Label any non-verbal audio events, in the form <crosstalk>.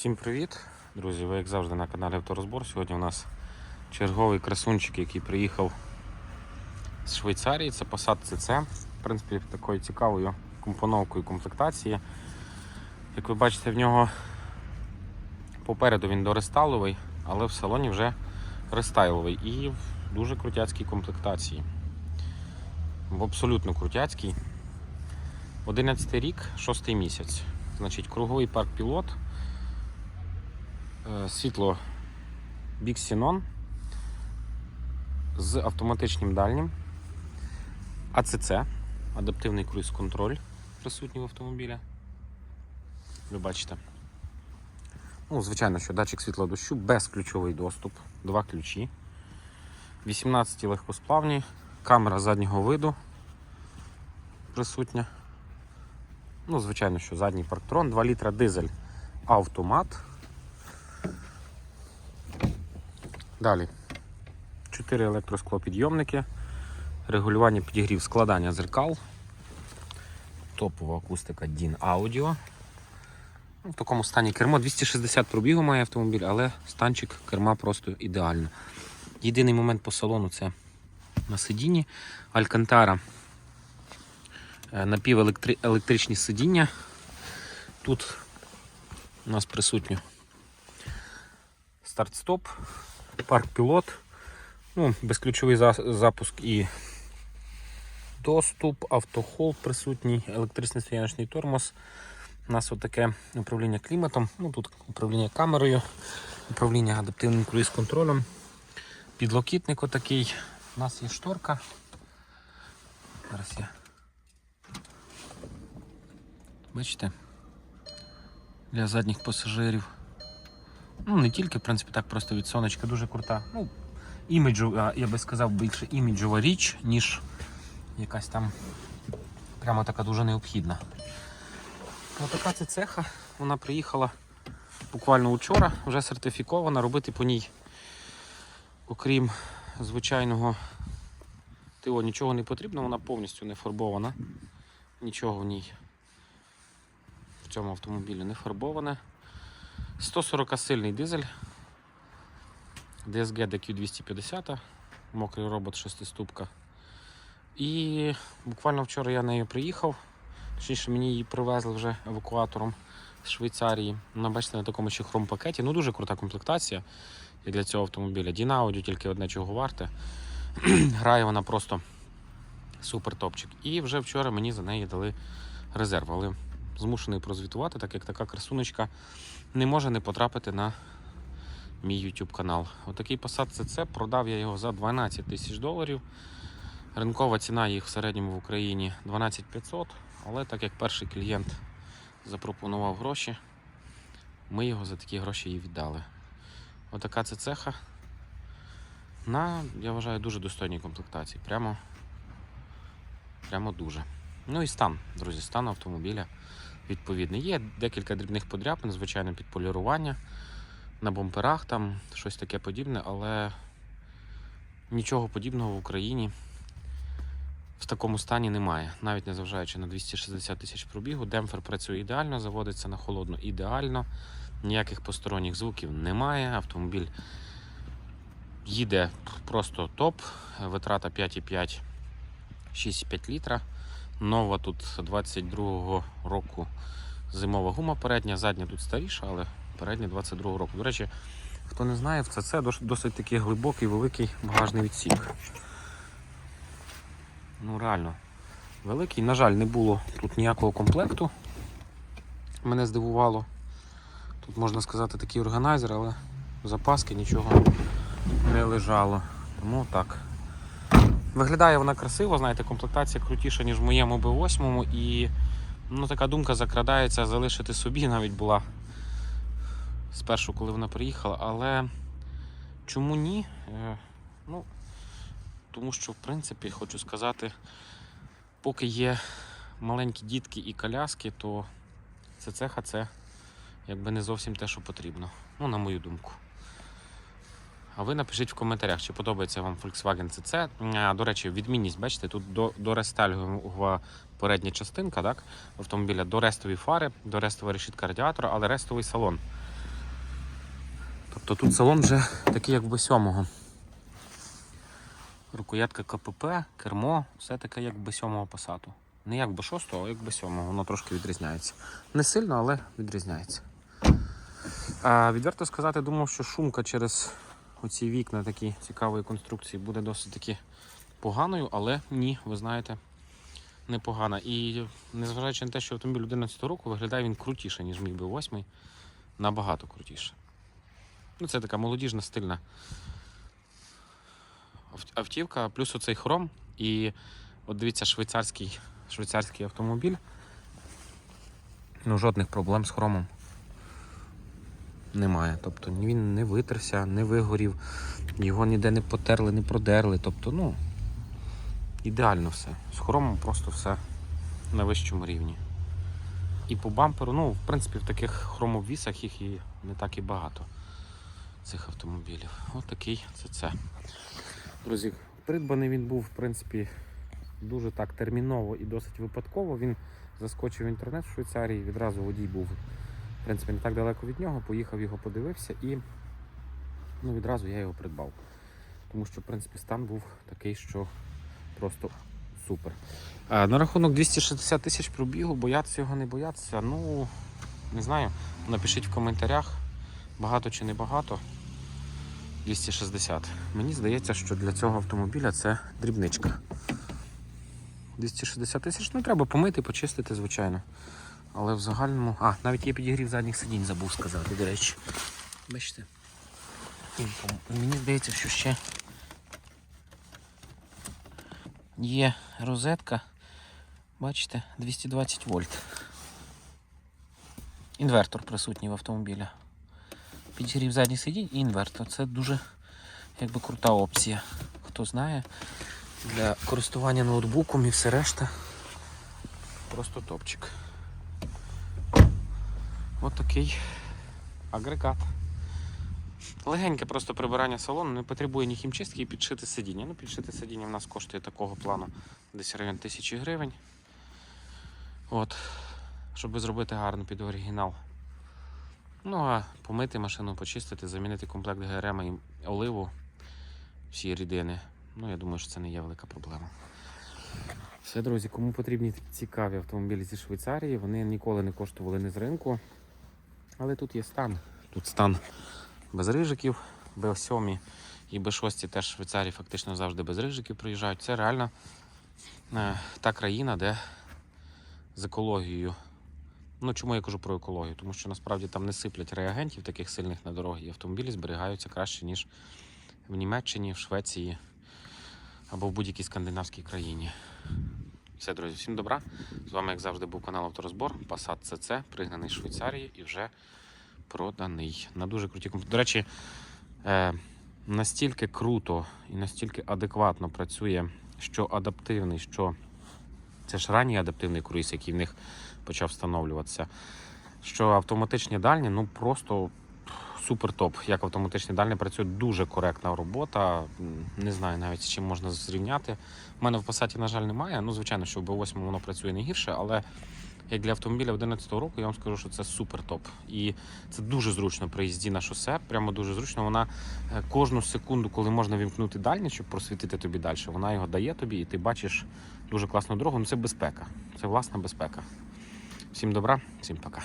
Всім привіт, друзі! Ви як завжди на каналі Авторозбор. Сьогодні у нас черговий красунчик, який приїхав з Швейцарії. Це Passat CC. В принципі, такою цікавою компоновкою комплектації. Як ви бачите, в нього попереду він дорестайловий, але в салоні вже рестайловий і в дуже крутяцькій комплектації. В абсолютно крутяцькій. 11 рік, 6 місяць. Значить, круговий парк пілот. Е, світло Big Xenon з автоматичним дальнім, АЦЦ, адаптивний круїз-контроль присутній в автомобілі. Ви бачите. Ну, звичайно, що датчик світла дощу, безключовий доступ, два ключі, 18 легкосплавні, камера заднього виду присутня. Ну, звичайно, що задній парктрон, 2 літра дизель автомат. Далі. 4 електросклопідйомники, регулювання підігрів складання зеркал, топова акустика DIN Audio. В такому стані кермо 260 пробігу має автомобіль, але станчик керма просто ідеально. Єдиний момент по салону це на сидінні. Алькантара е, напівелектричні сидіння. Тут у нас присутньо старт-стоп, парк пілот, ну, безключовий за- запуск і доступ, автохолд присутній, електричний стояночний тормоз. У нас отаке управління кліматом, ну, тут управління камерою, управління адаптивним круїз-контролем, підлокітник отакий. У нас є шторка. Зараз я. Бачите? Для задніх пасажирів. Ну, не тільки, в принципі, так просто від сонечка дуже крута. Ну, іміджова, я би сказав, більше іміджова річ, ніж якась там прямо така дуже необхідна. Ось така це цеха. Вона приїхала буквально вчора, вже сертифікована, робити по ній, окрім звичайного ТО, нічого не потрібно, вона повністю не фарбована. Нічого в ній в цьому автомобілі не фарбоване. 140 сильний дизель. DSG DQ250, мокрий робот 6 ступка. І буквально вчора я нею приїхав. Точніше, мені її привезли вже евакуатором з Швейцарії. Вона, бачите, на такому ще хром пакеті. Ну дуже крута комплектація як для цього автомобіля. Дінаудіо тільки одне чого варте. <clears throat> Грає вона просто супер топчик. І вже вчора мені за неї дали резерв. Але змушений прозвітувати, так як така красунечка не може не потрапити на мій YouTube канал. Отакий Passat CC, продав я його за 12 тисяч доларів. Ринкова ціна їх в середньому в Україні 12 500, але так як перший клієнт запропонував гроші, ми його за такі гроші і віддали. Отака це цеха на, я вважаю, дуже достойній комплектації. Прямо, прямо дуже. Ну і стан, друзі, стан автомобіля відповідний. Є декілька дрібних подряпин, звичайно, під полірування на бамперах, там щось таке подібне, але нічого подібного в Україні в такому стані немає. Навіть незважаючи на 260 тисяч пробігу, демпфер працює ідеально, заводиться на холодно ідеально, ніяких посторонніх звуків немає. Автомобіль їде просто топ, витрата 5,5 6,5 літра. Нова тут 22-го року зимова гума передня, задня тут старіша, але передня 22-го року. До речі, хто не знає, в дос- досить такий глибокий, великий багажний відсік. Ну, реально, великий. На жаль, не було тут ніякого комплекту. Мене здивувало. Тут можна сказати такий органайзер, але запаски нічого не лежало. Тому так. Виглядає вона красиво, знаєте, комплектація крутіша, ніж в моєму B8 і ну, така думка закрадається залишити собі навіть була спершу, коли вона приїхала, але чому ні? Е, ну, тому що, в принципі, хочу сказати, поки є маленькі дітки і коляски, то це цеха це якби не зовсім те, що потрібно. Ну, на мою думку. А ви напишіть в коментарях, чи подобається вам Volkswagen CC. До речі, відмінність, бачите, тут до, до рестайлювала передня частинка так, автомобіля, до рестові фари, до рестова решітка радіатора, але рестовий салон. Тобто тут салон вже такий, як в B7. Рукоятка КПП, кермо, все таке як в B7 Passat. Не як B6, а як B7, воно трошки відрізняється. Не сильно, але відрізняється. А, відверто сказати, думав, що шумка через оці вікна такі цікавої конструкції буде досить таки поганою, але ні, ви знаєте, непогана. І незважаючи на те, що автомобіль 11 року виглядає він крутіше, ніж мій B8, набагато крутіше. Ну, це така молодіжна стильна автівка, плюс оцей хром. І от дивіться, швейцарський, швейцарський автомобіль. Ну, жодних проблем з хромом немає. Тобто він не витерся, не вигорів, його ніде не потерли, не продерли. Тобто, ну, ідеально все. З хромом просто все на вищому рівні. І по бамперу, ну, в принципі, в таких хромовісах їх і не так і багато цих автомобілів. От такий це це. Друзі, придбаний він був, в принципі, дуже так терміново і досить випадково. Він заскочив в інтернет в Швейцарії, відразу водій був, в принципі, не так далеко від нього, поїхав його подивився і ну, відразу я його придбав. Тому що, в принципі, стан був такий, що просто супер. На рахунок 260 тисяч пробігу, боятися його не боятися. Ну, не знаю. Напишіть в коментарях, багато чи не багато. 260. Мені здається, що для цього автомобіля це дрібничка. 260 тисяч, ну треба помити, почистити, звичайно. Але в загальному. А, навіть є підігрів задніх сидінь, забув сказати, до речі. Бачите? Мені здається, що ще є розетка. Бачите, 220 вольт. Інвертор присутній в автомобілі. Підігрів задніх сидінь і інвертор. Це дуже якби крута опція. Хто знає, для користування ноутбуком і все решта. Просто топчик. От такий агрегат. Легеньке просто прибирання салону, не потребує ні хімчистки і підшити сидіння. Ну, підшити сидіння в нас коштує такого плану десь район тисячі гривень. От, щоб зробити гарно під оригінал. Ну а помити машину, почистити, замінити комплект ГРМ і оливу, всі рідини. Ну, я думаю, що це не є велика проблема. Все, друзі, кому потрібні цікаві автомобілі зі Швейцарії, вони ніколи не коштували не з ринку. Але тут є стан. Тут стан без рижиків, Б7 і Б6 теж в Швейцарії фактично завжди без рижиків приїжджають. Це реально е, та країна, де з екологією. Ну, чому я кажу про екологію? Тому що насправді там не сиплять реагентів таких сильних на дороги, і автомобілі зберігаються краще, ніж в Німеччині, в Швеції або в будь-якій скандинавській країні. Все, друзі, всім добра. З вами, як завжди, був канал Авторозбор. Passat CC, пригнаний з Швейцарії і вже проданий. На дуже круті До речі, е, настільки круто і настільки адекватно працює, що адаптивний, що це ж ранній адаптивний круїз, який в них почав встановлюватися. Що автоматичні дальні, ну просто супер топ. Як автоматичні дальні працює дуже коректна робота. Не знаю навіть з чим можна зрівняти. У мене в Passat, на жаль, немає. Ну, звичайно, що в B8 воно працює не гірше, але як для автомобіля 11 року, я вам скажу, що це супер топ. І це дуже зручно при їзді на шосе. Прямо дуже зручно. Вона е, кожну секунду, коли можна вімкнути дальні, щоб просвітити тобі далі, вона його дає тобі, і ти бачиш дуже класну дорогу. Ну це безпека. Це власна безпека. Всім добра, всім пока.